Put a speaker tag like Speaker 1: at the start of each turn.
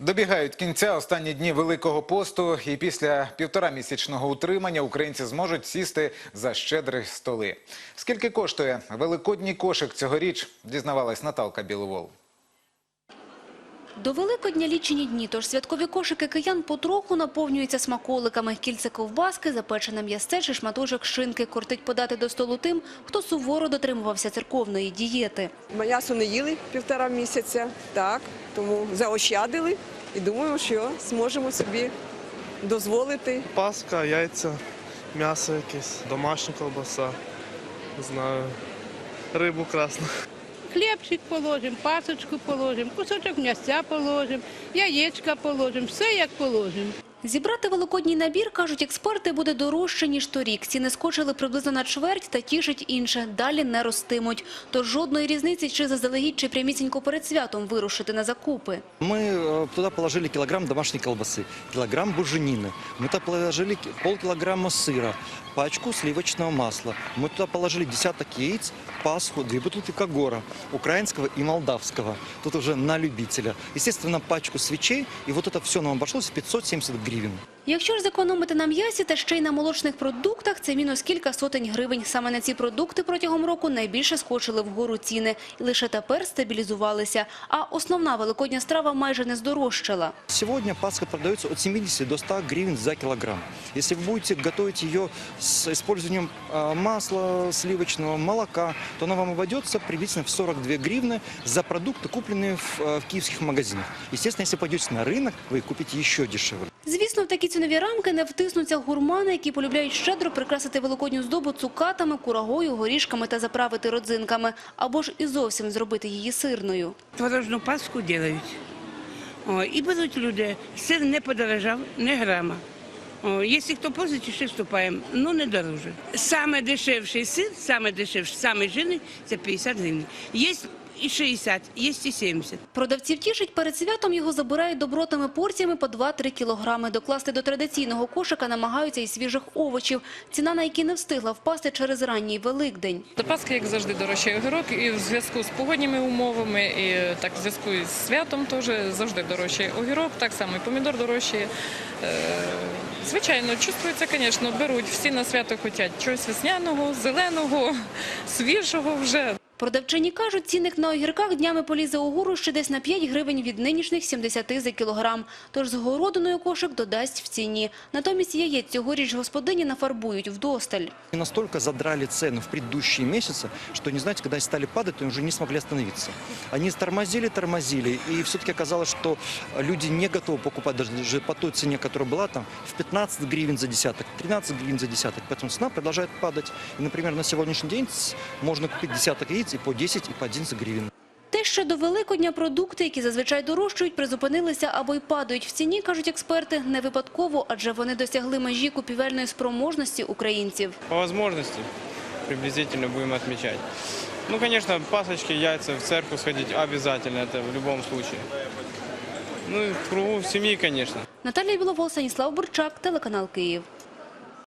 Speaker 1: Добігають кінця останні дні Великого посту, і після півтора місячного утримання українці зможуть сісти за щедрі столи. Скільки коштує великодній кошик цьогоріч, дізнавалась Наталка Біловол.
Speaker 2: До Великодня лічені дні, тож святкові кошики киян потроху наповнюються смаколиками. Кільце ковбаски, запечене м'ясце чи шматочок шинки кортить подати до столу тим, хто суворо дотримувався церковної дієти.
Speaker 3: М'ясо не їли півтора місяця, так, тому заощадили і думаю, що зможемо собі дозволити.
Speaker 4: Паска, яйця, м'ясо якесь, домашня колбаса, не знаю, рибу красну.
Speaker 5: Хлібчик положимо, пасочку положимо, кусочок м'ясця положимо, яєчка положимо, все як положимо.
Speaker 2: Зібрати великодній набір, кажуть експерти, буде дорожче, ніж торік. Ціни скочили приблизно на чверть та тішить інше. Далі не ростимуть. Тож жодної різниці, чи заздалегідь, чи прямісінько перед святом вирушити на закупи.
Speaker 6: Мы э, туда положили килограмм домашней колбасы, килограмм буженины, мы туда положили ки- полкилограмма сыра, пачку сливочного масла, мы туда положили десяток яиц, пасху, две бутылки Кагора, украинского и молдавского, тут уже на любителя. Естественно, пачку свечей, и вот это все нам обошлось в 570 гривен.
Speaker 2: Якщо ж зекономити на м'ясі та ще й на молочних продуктах, це мінус кілька сотень гривень. Саме на ці продукти протягом року найбільше скочили вгору ціни. І лише тепер стабілізувалися. А основна великодня страва майже не здорожчала.
Speaker 6: Сегодня Пасха продается от 70 до 100 гривен за килограмм. Если вы будете готовить ее с использованием а, масла сливочного, молока, то она вам обойдется приблизительно в 42 гривны за продукты, купленные в, а, в киевских магазинах. Естественно, если пойдете на рынок, вы купите еще дешевле.
Speaker 2: Звісно, в такі цінові рамки не втиснуться гурмани, які полюбляють щедро прикрасити великодню здобу цукатами, курагою, горішками та заправити родзинками. Або ж і зовсім зробити її сирною.
Speaker 5: Творожну паску роблять. І беруть люди. Сир не подорожав, не грама. О, якщо хто позичить, ще вступаємо, ну не дороже. Саме дешевший сир, саме дешевший, саме жирний – це 50 гривень. Є і 60, є і 70.
Speaker 2: Продавців тішить, перед святом його забирають добротними порціями по 2-3 кілограми. Докласти до традиційного кошика намагаються і свіжих овочів, ціна на які не встигла впасти через ранній Великдень.
Speaker 7: До Пасхи, як завжди, дорожчий огірок, і в зв'язку з погодніми умовами, і так в зв'язку із святом теж завжди дорожчий огірок, так само і помідор дорожчий. Е, Звичайно, чувствується, звісно, беруть. Всі на свято хочуть чогось весняного, зеленого, свіжого вже.
Speaker 2: Продавчині кажуть, цінник на огірках днями полізе угору ще десь на 5 гривень від нинішніх 70 за кілограм. Тож з городиною кошик додасть в ціні. Натомість яєць цьогоріч господині нафарбують вдосталь.
Speaker 6: Настільки задрали ціни в предыдущі місяці, що не знаєте, коли стали падати, вони вже не змогли зупинитися. Вони тормозили, тормозили, і все-таки оказалось, що люди не готові покупати навіть по той ціні, яка була там, в 15 гривень за десяток, 13 гривень за десяток. Тому ціна продовжує падати. І, наприклад, на сьогоднішній день можна купити десяток яєць 30, і по 10, і по 11 гривень.
Speaker 2: Те, що до Великодня продукти, які зазвичай дорожчують, призупинилися або й падають в ціні, кажуть експерти, не випадково, адже вони досягли межі купівельної спроможності українців.
Speaker 8: По можливості приблизительно будемо відмічати. Ну, звісно, пасочки, яйця, в церкву сходити обов'язково, це в будь-якому випадку. Ну, в кругу в сім'ї, звісно.
Speaker 2: Наталія Біловол, Станіслав Бурчак, телеканал Київ.